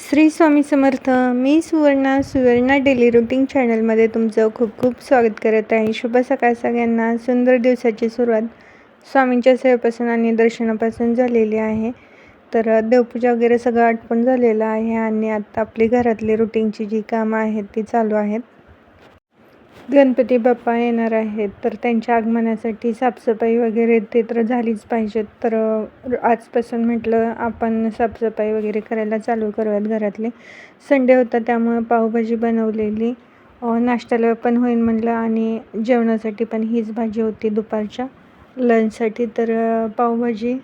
श्री स्वामी समर्थ मी Suvarna Suvarna daily routine चॅनलमध्ये तुमचं खूप खूप स्वागत करत आहे. शुभ सकाळ सगळ्यांना. सुंदर दिवसाची सुरुवात स्वामींच्या सेवेपासून आणि दर्शनापासून झालेली आहे. तर देवपूजा वगैरे सगळं आटपून झालेलं आहे आणि आत्ता आपली घरातली रुटीनची जी कामं आहेत ती चालू आहेत. गणपती बाप्पा येणार आहेत तर त्यांच्या आगमनासाठी साफसफाई वगैरे ते तर झालीच पाहिजेत. तर आजपासून म्हटलं आपण साफसफाई वगैरे करायला चालू करूयात घरातले. संडे होता त्यामुळं पावभाजी बनवलेली. नाश्त्याला पण होईल म्हटलं आणि जेवणासाठी पण हीच भाजी होती दुपारच्या. लंचसाठी तर पावभाजी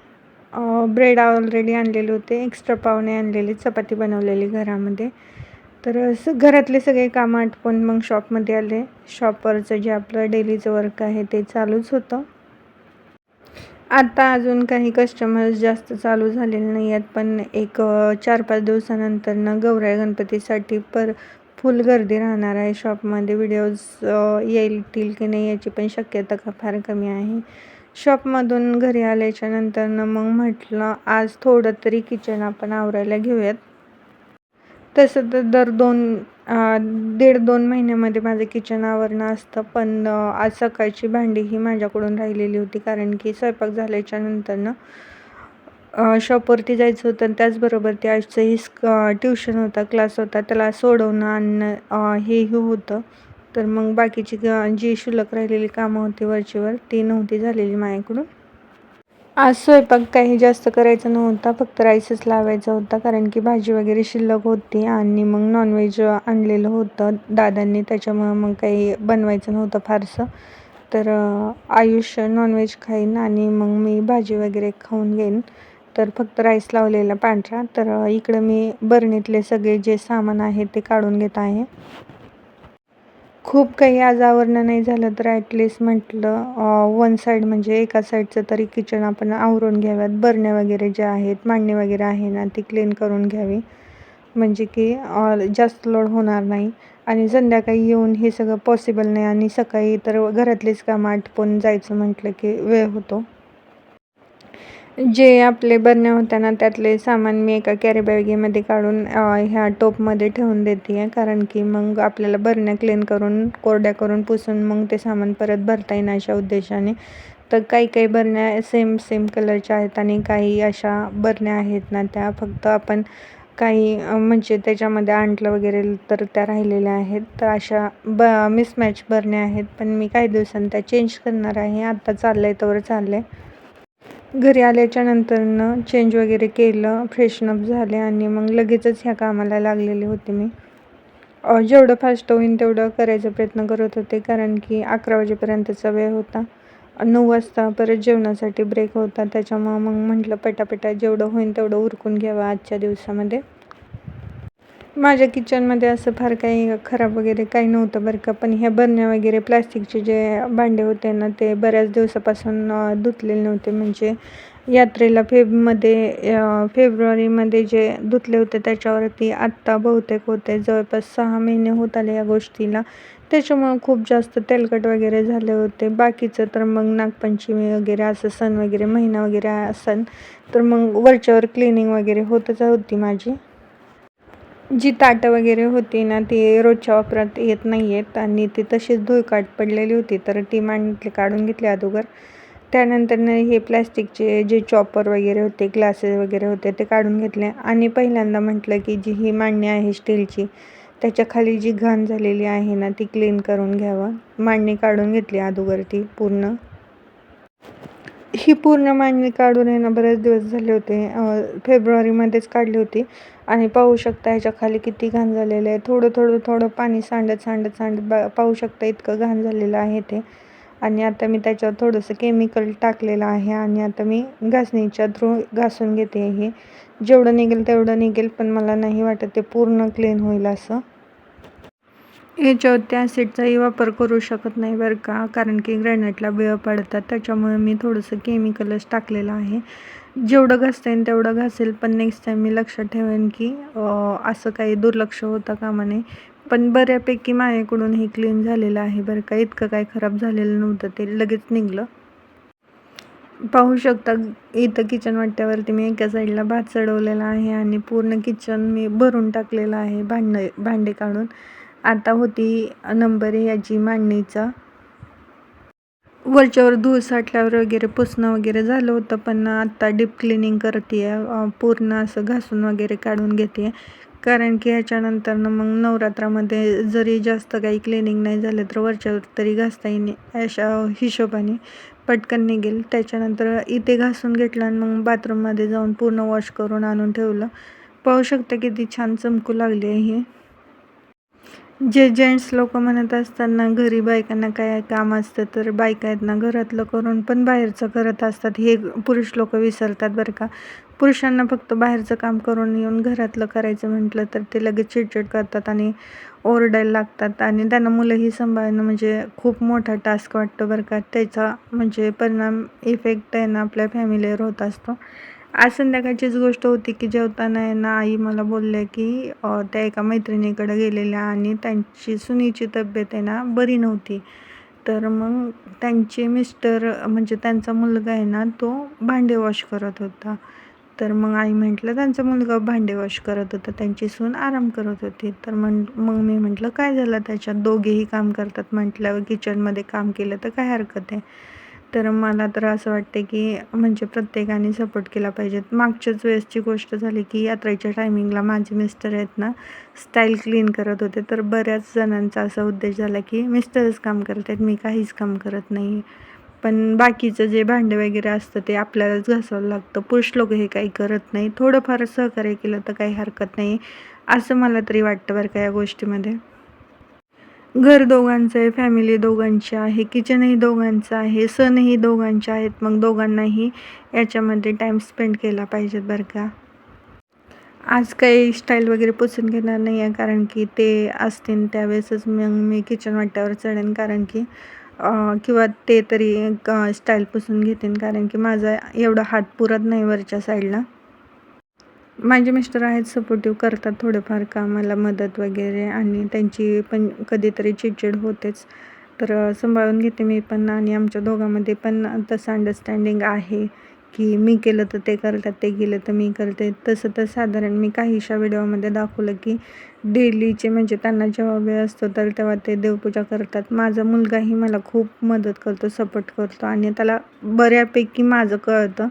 ब्रेड ऑलरेडी आणलेले होते. एक्स्ट्रा पावणे आणलेली चपाती बनवलेली घरामध्ये. तर असं घरातले सगळे कामं आटपून मग शॉपमध्ये आले. शॉपवरचं जे आपलं डेलीचं वर्क आहे ते चालूच होतं. आता अजून काही कस्टमर्स जास्त चालू झालेले नाही आहेत पण एक चार पाच दिवसानंतरनं गौराई गणपतीसाठी पर फुल गर्दी राहणार आहे. शॉपमध्ये व्हिडिओज येतील की नाही याची पण शक्यता का फार कमी आहे. शॉपमधून घरी आल्याच्या नंतरनं मग म्हटलं आज थोडं तरी किचन आपण आवरायला घेऊयात. तसं तर दर दोन दीड दोन महिन्यामध्ये माझं किचन आवरणं असतं. पण आज सकाळची भांडी ही माझ्याकडून राहिलेली होती. कारण की स्वयंपाक झाल्याच्या नंतरनं शॉपवरती जायचं होतं आणि त्याचबरोबर ते आजचंही ट्युशन होता क्लास होता. त्याला सोडवणं आणणं हेही होतं. तर मग बाकीची जी शुल्लक राहिलेली कामं होती वरचीवर ती नव्हती झालेली माझ्याकडून. आज स्वयंपाक काही जास्त करायचा नव्हता फक्त राईसच लावायचा होता कारण की भाजी वगैरे शिल्लक होती आणि मग नॉनव्हेज आणलेलं होतं. दादांनी त्याच्यामुळं मग काही बनवायचं नव्हतं फारसं. तर आयुष्य आयुष नॉनव्हेज खाईन आणि मग मी भाजी वगैरे खाऊन घेईन. तर फक्त राईस लावलेला पांढरा. तर इकडं मी बरणीतले सगळे जे सामान आहे ते काढून घेत आहे. खूप काही आज आवरणं नाही झालं तर ॲटलिस्ट म्हटलं वन साईड म्हणजे एका साईडचं तरी किचन आपण आवरून घ्याव्यात. बरण्या वगैरे जे आहेत मांडणी वगैरे आहे ना ती क्लीन करून घ्यावी. म्हणजे की जास्त लोड होणार नाही. आणि संध्याकाळी येऊन हे सगळं पॉसिबल नाही आणि सकाळी तर घरातलीच कामं आटपून जायचं म्हटलं की वेळ होतो. जे आपले बरण्या होत्या ना त्यातले सामान मी एका कॅरी बॅगेमध्ये काढून ह्या टोपमध्ये ठेवून देते. आहे कारण की मग आपल्याला बरण्या क्लीन करून कोरड्या करून पुसून मग ते सामान परत भरता येईन अशा उद्देशाने. तर काही काही बरण्या सेम सेम कलरच्या आहेत आणि काही अशा बरण्या आहेत ना त्या फक्त आपण काही म्हणजे त्याच्यामध्ये आणलं वगैरे तर त्या राहिलेल्या आहेत. तर अशा ब मिसमॅच बरण्या आहेत. पण मी काही दिवसांनी त्या चेंज करणार आहे. आत्ता चाललं आहे तोवर चाललं आहे घरी आल्याच्या नंतरनं चेंज वगैरे केलं फ्रेशनअप झाले आणि मग लगेचच ह्या कामाला लागलेले होते मी. जेवढं फास्ट होईल तेवढं करायचा प्रयत्न करत होते कारण की अकरा वाजेपर्यंतचा वेळ होता. नऊ वाजता परत जेवणासाठी ब्रेक होता. त्याच्यामुळं मग म्हटलं पटापटा जेवढं होईल तेवढं उरकून घ्यावं आजच्या दिवसामध्ये. माझ्या किचनमध्ये असं फार काही खराब वगैरे काही नव्हतं बरं का. पण ह्या बरण्या वगैरे प्लास्टिकचे जे भांडे होते ना ते बऱ्याच दिवसापासून धुतलेले नव्हते. म्हणजे यात्रेला फेबमध्ये फेब्रुवारीमध्ये जे धुतले होते त्याच्यावरती आत्ता बहुतेक होते. जवळपास सहा महिने होत आले या गोष्टीला. त्याच्यामुळं खूप जास्त तेलकट वगैरे झाले होते. बाकीचं तर मग नागपंचमी वगैरे असं सण वगैरे महिना वगैरे असन तर मग वरच्यावर क्लिनिंग वगैरे होतच होती माझी. जी ताटं वगैरे होती ना ती रोजच्या वापरात येत नाही आहेत आणि ती तशीच धुळकाट पडलेली होती. तर ती मांडली काढून घेतली अगोदर. त्यानंतरनं हे प्लॅस्टिकचे जे चॉपर वगैरे होते ग्लासेस वगैरे होते ते काढून घेतले. आणि पहिल्यांदा म्हटलं की जी ही मांडणी आहे स्टीलची त्याच्याखाली जी घाण झालेली आहे ना ती क्लीन करून घ्यावं. मांडणी काढून घेतली अगोदर ती पूर्ण. ही पूर्ण मांडणी काढून आहे ना बरेच दिवस झाले होते. फेब्रुवारीमध्येच काढली होती. आणि पाहू शकता ह्याच्या खाली किती घाण झालेलं आहे. थोडं थोडं थोडं पाणी सांडत सांडत सांडत बा पाहू शकता इतकं घाण झालेलं आहे ते. आणि आता मी त्याच्यावर थोडंसं केमिकल टाकलेलं आहे आणि आता मी घासणीच्या थ्रू घासून घेते हे. जेवढं निघेल तेवढं निघेल पण मला नाही वाटत ते पूर्ण क्लीन होईल असं. याच्यावरती ॲसिडचाही वापर करू शकत नाही बरं का. कारण की ग्रॅनाईटला बिळ पडतात. त्याच्यामुळे मी थोडंसं केमिकलच टाकलेलं आहे. जेवढं घासता येईल तेवढं घासेल. पण नेक्स्ट टाईम मी लक्षात ठेवेन की असं काही दुर्लक्ष होता कामा नये पण बऱ्यापैकी माझ्याकडून हे क्लीन झालेलं आहे बरं का. इतकं काही खराब झालेलं नव्हतं. ते लगेच निघलं. पाहू शकता इथं किचन वाट्यावरती मी एका साईडला भात चढवलेला आहे. आणि पूर्ण किचन मी भरून टाकलेलं आहे भांडे भांडे काढून. आता होती नंबर याची मांडणीचा वरच्यावर धूळ साठल्यावर वगैरे पुसणं वगैरे झालं होतं पण आत्ता डीप क्लिनिंग करते आहे पूर्ण असं घासून वगैरे काढून घेते कारण की ह्याच्यानंतर मग नवरात्रामध्ये जरी जास्त काही क्लिनिंग नाही झालं तर वरच्यावर तरी घासता येईल अशा हिशोबाने पटकन निघेल. त्याच्यानंतर इथे घासून घेतलं आणि मग बाथरूममध्ये जाऊन पूर्ण वॉश करून आणून ठेवलं. पाहू शकता किती छान चमकू लागली आहे हे. जे जेंट्स लोक म्हणत असताना घरी बायकांना काय काम असतं तर बायका आहेत ना घरातलं करून पण बाहेरचं करत असतात. हे पुरुष लोक विसरतात बरं का. पुरुषांना फक्त बाहेरचं काम करून येऊन घरातलं करायचं म्हटलं तर ते लगेच चिडचिड करतात आणि ओरडायला लागतात. आणि त्यांना मुलंही सांभाळणं म्हणजे खूप मोठा टास्क वाटतो बरं का. त्याचा म्हणजे परिणाम इफेक्ट आहे ना आपल्या फॅमिलीवर होत असतो. आज संध्याकाळचीच गोष्ट होती की जेवताना आहे ना आई मला बोलल्या की त्या एका मैत्रिणीकडे गेलेल्या आणि त्यांची सुनीची तब्येत आहे ना बरी नव्हती. तर मग त्यांचे मिस्टर म्हणजे त्यांचा मुलगा आहे ना तो भांडे वॉश करत होता. तर मग आई म्हटलं त्यांचा मुलगा भांडे वॉश करत होता त्यांची सून आराम करत होती. तर म्हण मग मी म्हटलं काय झालं त्याच्यात? दोघेही काम करतात. म्हटल्यावर किचनमध्ये काम केलं तर काय हरकत आहे? तर मला तर असं वाटते की म्हणजे प्रत्येकाने सपोर्ट केला पाहिजेत मागच्याच वेळेसची गोष्ट झाली की यात्रेच्या टायमिंगला माझे मिस्टर आहेत ना स्टाईल क्लीन करत होते. तर बऱ्याच जणांचा असा उद्देश झाला की मिस्टरच काम करत आहेत मी काहीच काम करत नाही. पण बाकीचं जे भांडे वगैरे असतं ते आपल्यालाच घासावं लागतं. पुरुष लोक हे काही करत नाही. थोडंफार सहकार्य केलं तर काही हरकत नाही. असं मला तरी वाटतं बरं का या गोष्टीमध्ये. घर दोघांचं आहे फॅमिली दोघांची आहे किचनही दोघांचं आहे सणही दोघांचे आहेत. मग दोघांनाही याच्यामध्ये टाईम स्पेंड केला पाहिजेत बरं का. आज काही स्टाईल वगैरे पुसून घेणार नाही आहे कारण की ते असतील त्यावेळेसच मग मी किचन वाट्यावर चढेन कारण की किंवा ते तरी स्टाईल पुसून घेतील कारण की माझा एवढा हात पुरत नाही वरच्या साईडला माझे मिस्टर आहेत सपोर्टिव्ह करतात थोडेफार कामाला मदत वगैरे आणि त्यांची पण कधीतरी चिडचिड होतेच. तर सांभाळून घेते मी पण आणि आमच्या दोघांमध्ये पण तसं अंडरस्टँडिंग आहे की मी केलं तर ते करतात ते केलं तर मी करते. तसं तर साधारण मी काहीशा व्हिडिओमध्ये दाखवलं की डेलीचे म्हणजे त्यांना जेव्हा वेळ असतो तर तेव्हा ते देवपूजा करतात. माझा मुलगाही मला खूप मदत करतो सपोर्ट करतो आणि त्याला बऱ्यापैकी माझं कळतं.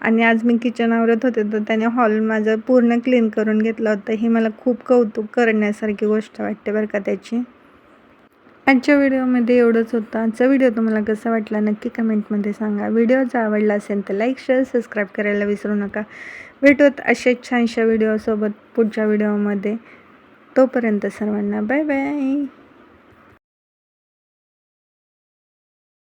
आणि आज मी किचन आवरत होते तर त्याने हॉल माझं पूर्ण क्लीन करून घेतलं होतं. हे मला खूप कौतुक करण्यासारखी गोष्ट वाटते बरं का त्याची. आजच्या व्हिडिओमध्ये एवढंच होतं. आजचा व्हिडिओ तुम्हाला कसा वाटला नक्की कमेंटमध्ये सांगा. व्हिडिओ जर आवडला असेल तर लाईक शेअर सबस्क्राईब करायला विसरू नका. भेटूत अशाच छानशा व्हिडिओसोबत पुढच्या व्हिडिओमध्ये तोपर्यंत सर्वांना बाय बाय